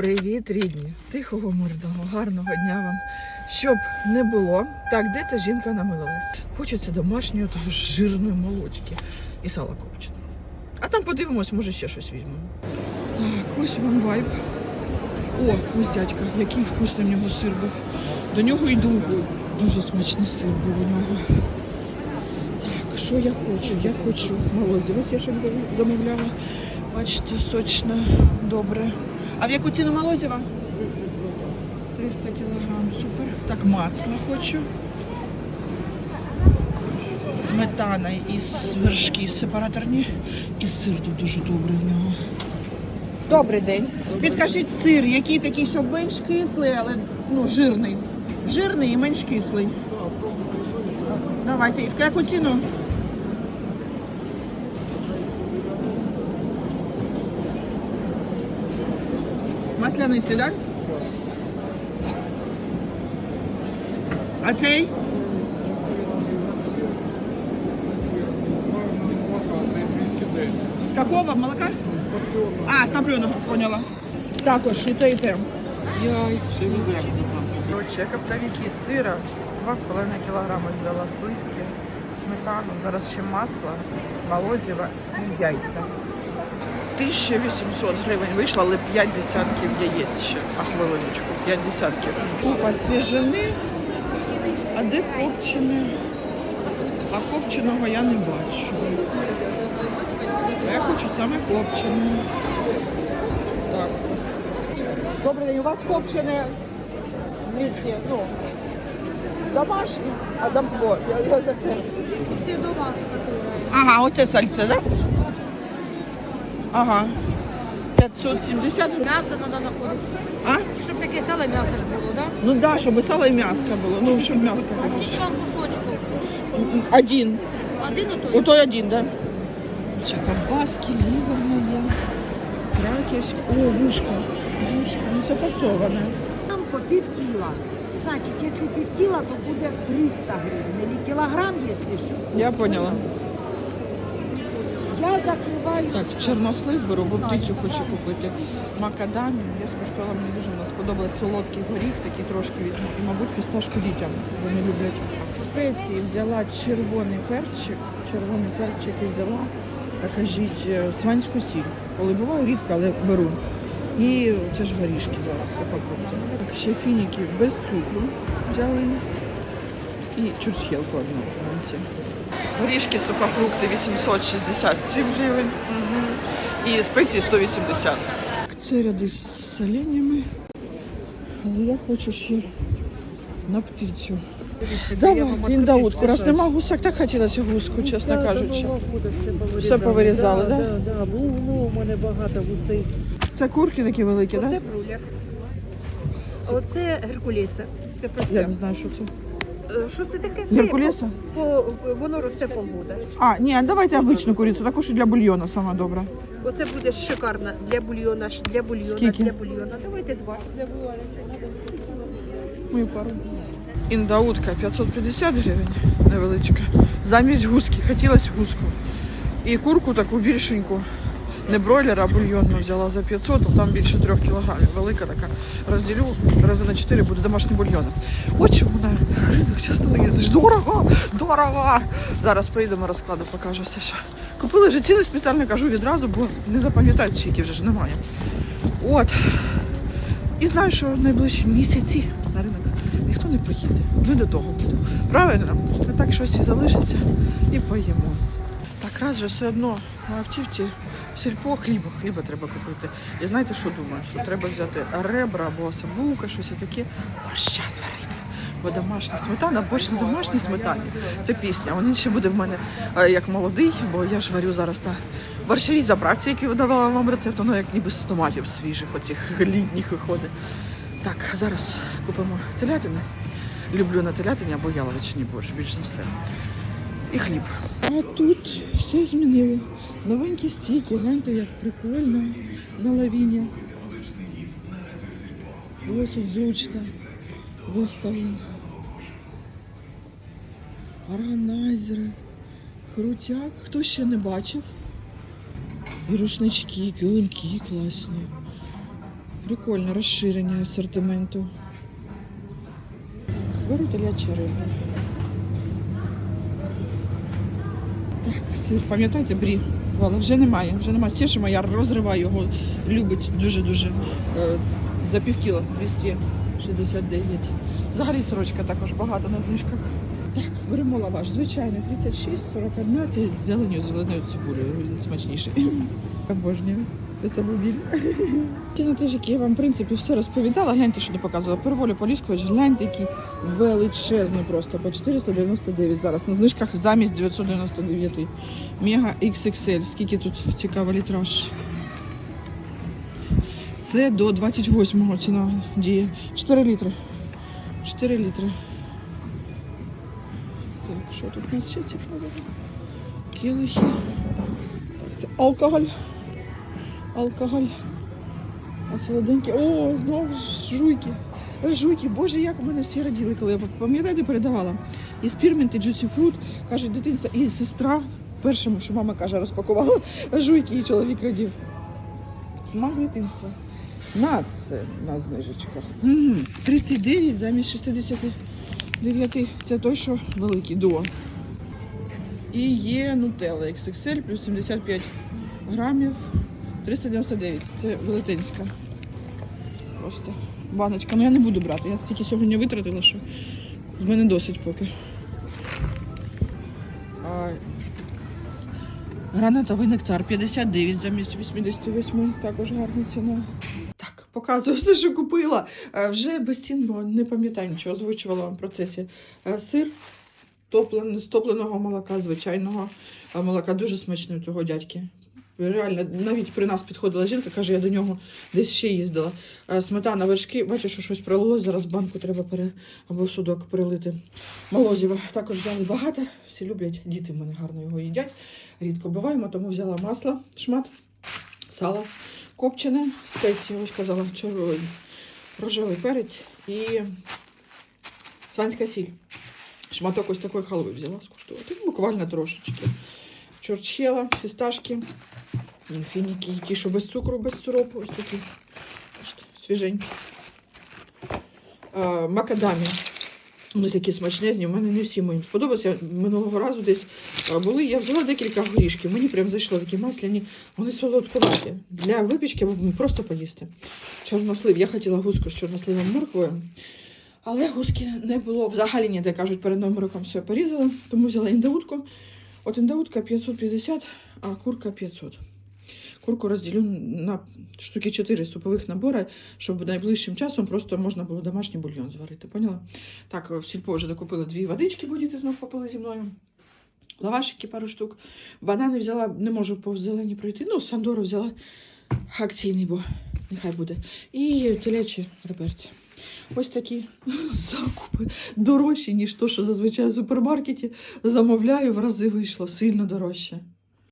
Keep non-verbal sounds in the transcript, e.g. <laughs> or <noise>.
Привіт, рідні! Тихого, мирного, гарного дня вам. Щоб не було. Так, де ця жінка намилилась? Хочеться домашньої такої жирної молочки і сала копченого. А там подивимось, може ще щось візьмемо. Так, ось вам вайб. О, ось дядька, який вкусний в нього сир був. До нього йду. Дуже смачний сир був у нього. Так, що я хочу? Я хочу молозиво. Ось я ще замовляла. Бачите, сочно, добре. А в яку ціну молозива? 300 кілограм, супер. Так, масло хочу. Сметана із вершки сепараторні. І сир тут дуже добрий в нього. Добрий день. Підкажіть сир, який такий, щоб менш кислий, але ну, жирний. Жирний і менш кислий. Давайте. І в яку ціну? Маслянистий, так? А цей? Це 210. З какого молока? А, з топленого, поняла. Також і те, і те. Яй. Короче, коптовики сира, 2,5 кг взяла сливки, сметану, зараз ще масло, молозиво і яйця. 1800 гривень вийшло, але 5 десятків яєць ще. А хвилиночку, 5 десятків. Купа свіжини, а де копчене? А копченого я не бачу. А Я хочу саме копчене. Так. Добрий день, у вас копчене звідки? Ну, домашнє, а дом... О, я, я за це. Все до вас, которые. Ага, оце сальце, да? Ага. 570 гривень. М'ясо треба знаходити. А? Щоб таке сало м'ясо ж було, да? Ну да, щоб сало і м'яско було. Ну, щоб м'яско А було. скільки вам кусочку? Один. Один у той? У той один, да? Ще колбаски, ліверна є. Краківська. О, вушка. Вушка. Ну це фасоване. Там по пів кіла. Значить, якщо пів кіла, то буде 300 гривень. Или кілограм, якщо 600. Я поняла. Я закриваю. Так, чорнослив беру, бо птицю хочу купити. Макадамі. Я скуштувала, мені дуже вона сподобалась солодкий горіх, такий трошки від, і, мабуть, фісташку дітям. Вони люблять. Спеції взяла червоний перчик. Червоний перчик і взяла, так кажіть, е, сванську сіль. Коли буває рідко, але беру. І це ж горішки зараз. це. Так, ще фініків без цукру взяли. І чурчхелку одну. Горішки, сухофрукти 867 гривень. Угу. І спеції 180. Це ряди з соленями. Але я хочу ще на птицю. Давай, він да утку. Раз нема гусак, так хотілося гуску, чесно кажучи. Все повирізали, да? да? Да, у мене багато гусей. Це курки такі великі, так? Оце Да? брулер. А Оце Геркулеса. Це Я не знаю, що це. Е, Що це таке? Це Геркулеса? по, воно росте полгода. А, ні, давайте обичну курицю, таку, що для бульйону сама добра. Оце буде шикарно для бульйона, для бульйона, Скільки? для бульйона. Давайте зважимо. Мою пару. Індаутка 550 гривень, невеличка. Замість гуски. Хотілося гуску. І курку таку більшеньку. Не бройлера, а бульйонну взяла за 500, там більше 3 кілограмів. Велика така. Розділю рази на 4 буде домашній бульйон. От чому на ринок часто не їздиш. Дорого! Дорого! Зараз прийдемо, розкладу, покажу все, що. Купили вже ціни спеціально кажу відразу, бо не запам'ятають, скільки вже ж немає. От. І знаю, що в найближчі місяці на ринок ніхто не поїде. Ми до того будемо. Правильно? А так щось і залишиться і поїмо. Так раз же все одно на автівці сільпо хліба, хліба треба купити. І знаєте, що думаю? Що треба взяти ребра або сабулка, щось таке, борща зварити. Бо домашня сметана, борщ на домашній сметані. Це пісня. Він ще буде в мене е, як молодий, бо я ж варю зараз на борщовій заправці, які видавала вам рецепт, воно як ніби з томатів свіжих, оцих літніх виходить. Так, зараз купимо телятину. Люблю на телятині або яловичний борщ, більш за все. І хліб. А тут все змінило. Новенькі стійки, гляньте, як прикольно на лавіні. Досить зручно виставлено. Органайзери, крутяк. Хто ще не бачив? І рушнички, килимки класні. Прикольне розширення асортименту. Беру телячі риби. Так, сир, пам'ятаєте, брі? Вала, вже немає, вже немає. Сєшима, я розриваю його, любить дуже-дуже. за пів кіло 269. Взагалі сорочка також багато на знижках. Так, беремо лаваш. Звичайний 36, 41, це з зеленою, зеленою цибулею. Він смачніший. Обожнюю. Це самобіль. Кінотеж, який я вам, в принципі, все розповідала. Гляньте, що не показувала. Перволі Поліскович, гляньте, який величезний просто. По 499 зараз. На знижках замість 999. Мега XXL. Скільки тут цікаво літраж. Це до 28-го ціна діє. 4 літри. 4 літри. Так, що тут у нас ще цікаво? Кілихи. Так, це алкоголь. Алкоголь. А солоденькі. О, знову жуйки. Жуйки, боже, як у мене всі раділи, коли я пам'ятаєте, передавала. І спірмінт, і джусі фрут, кажуть, дитинство, і сестра. Першим, що мама каже, розпакувала <laughs> жуйки, і чоловік радів. Смак дитинства. На це на знижечках. 39 замість 69. Це той, що великий дуо. І є Нутелла XXL плюс 75 грамів. 399. Це велетенська. Просто баночка. Ну я не буду брати. Я стільки сьогодні витратила, що з мене досить поки. А, Гранатовий нектар 59 замість 88. Також гарна ціна. Так, показую все, що купила. Е, Вже без цін, бо не пам'ятаю нічого, озвучувала вам в процесі. Е, Сир топлен, з молока, звичайного молока, дуже смачний того дядьки. Реально, навіть при нас підходила жінка, каже, я до нього десь ще їздила. Е, Сметана, вершки, бачу, що щось пролилось, зараз банку треба пере... або в судок перелити. Молозіва також взяли багато, всі люблять, діти в мене гарно його їдять. Рідко буваємо, тому взяла масло, шмат, сало копчене, спеції, ось казала, червоний, рожевий перець і сванська сіль. Шматок ось такої халви взяла скуштувати. Буквально трошечки. Чорчхела, фісташки, фініки, ті, що без цукру, без сиропу, ось такі. Свіженькі. Макадамі. Вони такі смачнезні, у мене не всі мені сподобалися. Минулого разу десь були. Я взяла декілька горішків. Мені прям зайшло такі масляні, вони солодкуваті. Для випічки просто поїсти. Чорнослив. Я хотіла гуску з чорносливом морквою. Але гуски не було взагалі ніде, кажуть, перед новим роком все порізала, тому взяла індеутку. От індеутка 550, а курка 500. Курку розділю на штуки 4 супових набори, щоб найближчим часом просто можна було домашній бульйон зварити. Поняла? Так, в сільпо вже докупила дві водички, бо діти знов попили зі мною. Лавашики пару штук. Банани взяла, не можу по зелені пройти. Ну, Сандору взяла акційний, бо нехай буде. І телячі реберці. Ось такі <laughs> закупи дорожчі, ніж то, що зазвичай в супермаркеті замовляю, в рази вийшло сильно дорожче.